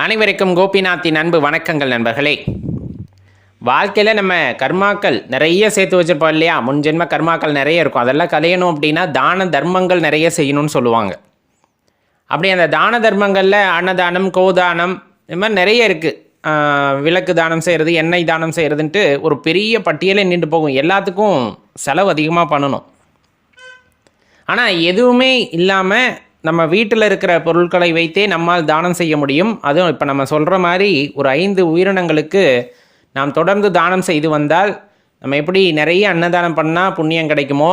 அனைவருக்கும் கோபிநாத்தின் அன்பு வணக்கங்கள் நண்பர்களே. வாழ்க்கையில் நம்ம கர்மாக்கள் நிறைய சேர்த்து வச்சுருப்போம் இல்லையா? முன்ஜென்ம கர்மாக்கள் நிறைய இருக்கும். அதெல்லாம் கலையணும் அப்படின்னா தான தர்மங்கள் நிறைய செய்யணும்னு சொல்லுவாங்க. அப்படி அந்த தான தர்மங்களில் அன்னதானம் கோதானம் இது மாதிரி நிறைய இருக்குது விளக்கு தானம் செய்கிறது எண்ணெய் தானம் செய்கிறதுன்ட்டு ஒரு பெரிய பட்டியலே நின்று போகும். எல்லாத்துக்கும் செலவு அதிகமாக பண்ணணும். ஆனால் எதுவுமே இல்லாமல் நம்ம வீட்டில் இருக்கிற பொருட்களை வைத்தே நம்மால் தானம் செய்ய முடியும். அதுவும் இப்போ நம்ம சொல்கிற மாதிரி ஒரு ஐந்து உயிரினங்களுக்கு நாம் தொடர்ந்து தானம் செய்து வந்தால் நம்ம எப்படி நிறைய அன்னதானம் பண்ணால் புண்ணியம் கிடைக்குமோ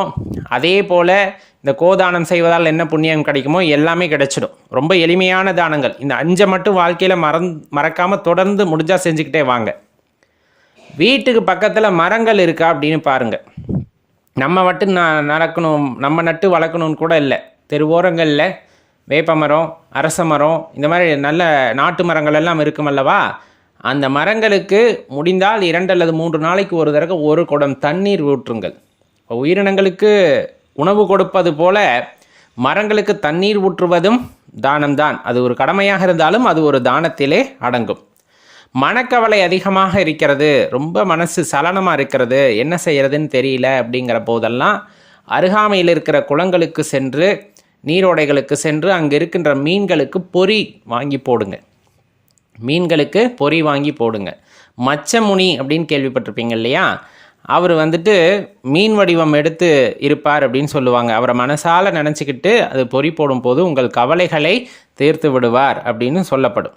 அதே போல் இந்த கோதானம் செய்வதால் என்ன புண்ணியம் கிடைக்குமோ எல்லாமே கிடைச்சிடும். ரொம்ப எளிமையான தானங்கள். இந்த அஞ்சை மட்டும் வாழ்க்கையில் மறந் மறக்காமல் தொடர்ந்து முடிஞ்சால் செஞ்சுக்கிட்டே வாங்க. வீட்டுக்கு பக்கத்தில் மரங்கள் இருக்கா அப்படின்னு பாருங்கள் நம்ம மட்டும் ந நடக்கணும் நம்ம நட்டு வளர்க்கணும்னு கூட இல்லை. தெருவோரங்களில் ஓரங்களில் வேப்பமரம் அரச மரம் இந்த மாதிரி நல்ல நாட்டு மரங்கள் எல்லாம் இருக்கும் அல்லவா? அந்த மரங்களுக்கு முடிந்தால் இரண்டு அல்லது மூன்று நாளைக்கு ஒரு தடவை ஒரு குடம் தண்ணீர் ஊற்றுங்கள். இப்போ உயிரினங்களுக்கு உணவு கொடுப்பது போல மரங்களுக்கு தண்ணீர் ஊற்றுவதும் தானம்தான். அது ஒரு கடமையாக இருந்தாலும் அது ஒரு தானத்திலே அடங்கும். மனக்கவலை அதிகமாக இருக்கிறது ரொம்ப மனசு சலனமாக இருக்கிறது என்ன செய்கிறதுன்னு தெரியல அப்படிங்கிற போதெல்லாம் அருகாமையில் இருக்கிற குளங்களுக்கு சென்று நீரோடைகளுக்கு சென்று அங்கே இருக்கின்ற மீன்களுக்கு பொறி வாங்கி போடுங்க. மீன்களுக்கு பொறி வாங்கி போடுங்க. மச்சமுனி அப்படின்னு கேள்விப்பட்டிருப்பீங்க இல்லையா? அவர் வந்துட்டு மீன் வடிவம் எடுத்து இருப்பார் அப்படின்னு சொல்லுவாங்க. அவரை மனசால நினச்சிக்கிட்டு அது பொறி போடும்போது உங்கள் கவலைகளை தீர்த்து விடுவார் அப்படின்னு சொல்லப்படும்.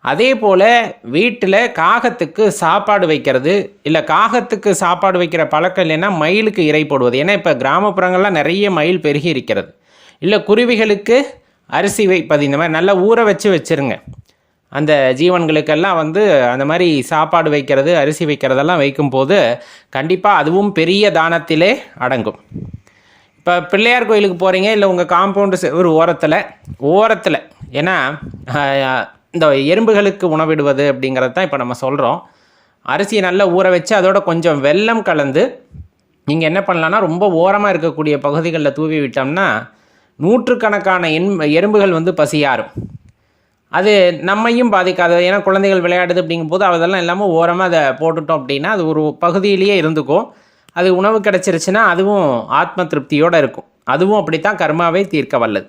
அதே போல் வீட்டில் காகத்துக்கு சாப்பாடு வைக்கிறது இல்லை காகத்துக்கு சாப்பாடு வைக்கிற பழக்கம் இல்லைன்னா மயிலுக்கு இறை போடுவது. ஏன்னா இப்போ கிராமப்புறங்கள்லாம் நிறைய மயில் பெருகி இருக்கிறது. இல்லை குருவிகளுக்கு அரிசி வைப்பது. இந்த மாதிரி நல்லா ஊற வச்சு வச்சுருங்க. அந்த ஜீவன்களுக்கெல்லாம் வந்து அந்த மாதிரி சாப்பாடு வைக்கிறது அரிசி வைக்கிறதெல்லாம் வைக்கும்போது கண்டிப்பாக அதுவும் பெரிய தானத்திலே அடங்கும். இப்போ பிள்ளையார் கோயிலுக்கு போகிறீங்க இல்லை உங்கள் காம்பவுண்டு ஒரு ஓரத்தில் ஓரத்தில் ஏன்னா இந்த எறும்புகளுக்கு உணவிடுவது அப்படிங்கிறது தான் இப்போ நம்ம சொல்கிறோம் அரிசியை நல்லா ஊற வச்சு அதோட கொஞ்சம் வெல்லம் கலந்து நீங்கள் என்ன பண்ணலான்னா ரொம்ப ஓரமாக இருக்கக்கூடிய பகுதிகளில் தூவி விட்டோம்னா நூற்றுக்கணக்கான எண் எறும்புகள் வந்து பசியாரும் அது நம்மையும் பாதிக்காது. ஏன்னா குழந்தைகள் விளையாடுது அப்படிங்கும்போது அதெல்லாம் இல்லாமல் ஓரமாக அதை போட்டுட்டோம் அப்படின்னா அது ஒரு பகுதியிலேயே இருந்துக்கும். அது உணவு கிடச்சிருச்சுன்னா அதுவும் ஆத்ம திருப்தியோடு இருக்கும். அதுவும் அப்படித்தான் கர்மாவை தீர்க்க வல்லது.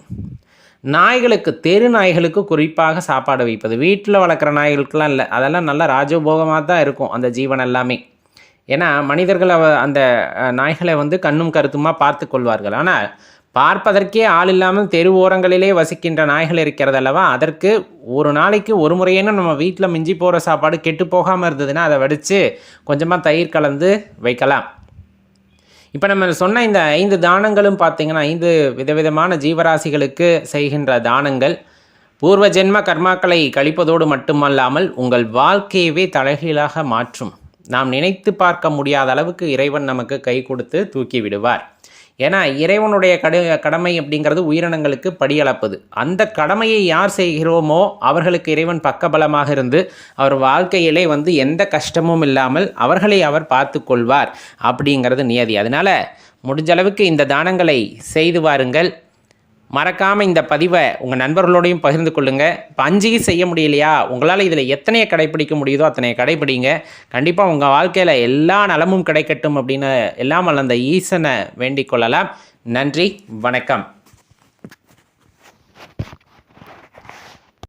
நாய்களுக்கு தெரு நாய்களுக்கு குறிப்பாக சாப்பாடு வைப்பது. வீட்டில் வளர்க்குற நாய்களுக்கெல்லாம் இல்லை. அதெல்லாம் நல்லா ராஜபோகமாக தான் இருக்கும் அந்த ஜீவன் எல்லாமே. ஏன்னா மனிதர்கள் அந்த நாய்களை வந்து கண்ணும் கருத்துமாக பார்த்து கொள்வார்கள். ஆனால் பார்ப்பதற்கே ஆள் இல்லாமல் தெரு ஓரங்களிலே வசிக்கின்ற நாய்கள் இருக்கிறது அல்லவா அதற்கு ஒரு நாளைக்கு ஒரு முறையேனும் நம்ம வீட்டில் மிஞ்சி போகிற சாப்பாடு கெட்டு போகாமல் இருந்ததுன்னா அதை வடித்து கொஞ்சமாக தயிர் கலந்து வைக்கலாம். இப்போ நம்ம சொன்ன இந்த ஐந்து தானங்களும் பார்த்தீங்கன்னா ஐந்து விதவிதமான ஜீவராசிகளுக்கு செய்கின்ற தானங்கள். பூர்வ ஜென்ம கர்மாக்களை கழிப்பதோடு மட்டுமல்லாமல் உங்கள் வாழ்க்கையவே தலைகீழாக மாற்றும். நாம் நினைத்து பார்க்க முடியாத அளவுக்கு இறைவன் நமக்கு கை கொடுத்து தூக்கி விடுவார். ஏன்னா இறைவனுடைய கடு கடமை அப்படிங்கிறது உயிரினங்களுக்கு படியளப்பது. அந்த கடமையை யார் செய்கிறோமோ அவர்களுக்கு இறைவன் பக்கபலமாக இருந்து அவர் வாழ்க்கையிலே வந்து எந்த கஷ்டமும் இல்லாமல் அவர்களை அவர் பார்த்து கொள்வார் அப்படிங்கிறது நியதி. அதனால் முடிஞ்சளவுக்கு இந்த தானங்களை செய்து வாருங்கள். மறக்காமல் இந்த பதிவை உங்கள் நண்பர்களோடையும் பகிர்ந்து கொள்ளுங்கள் இப்போ அஞ்சையும் செய்ய முடியலையா? உங்களால் இதில் எத்தனையை கடைப்பிடிக்க முடியுதோ அத்தனையை கடைப்பிடிங்க கண்டிப்பாக உங்கள் வாழ்க்கையில் எல்லா நலமும் கிடைக்கட்டும் அப்படின்னு எல்லாம் அந்த ஈசனை வேண்டிக் கொள்ளலாம். நன்றி வணக்கம்.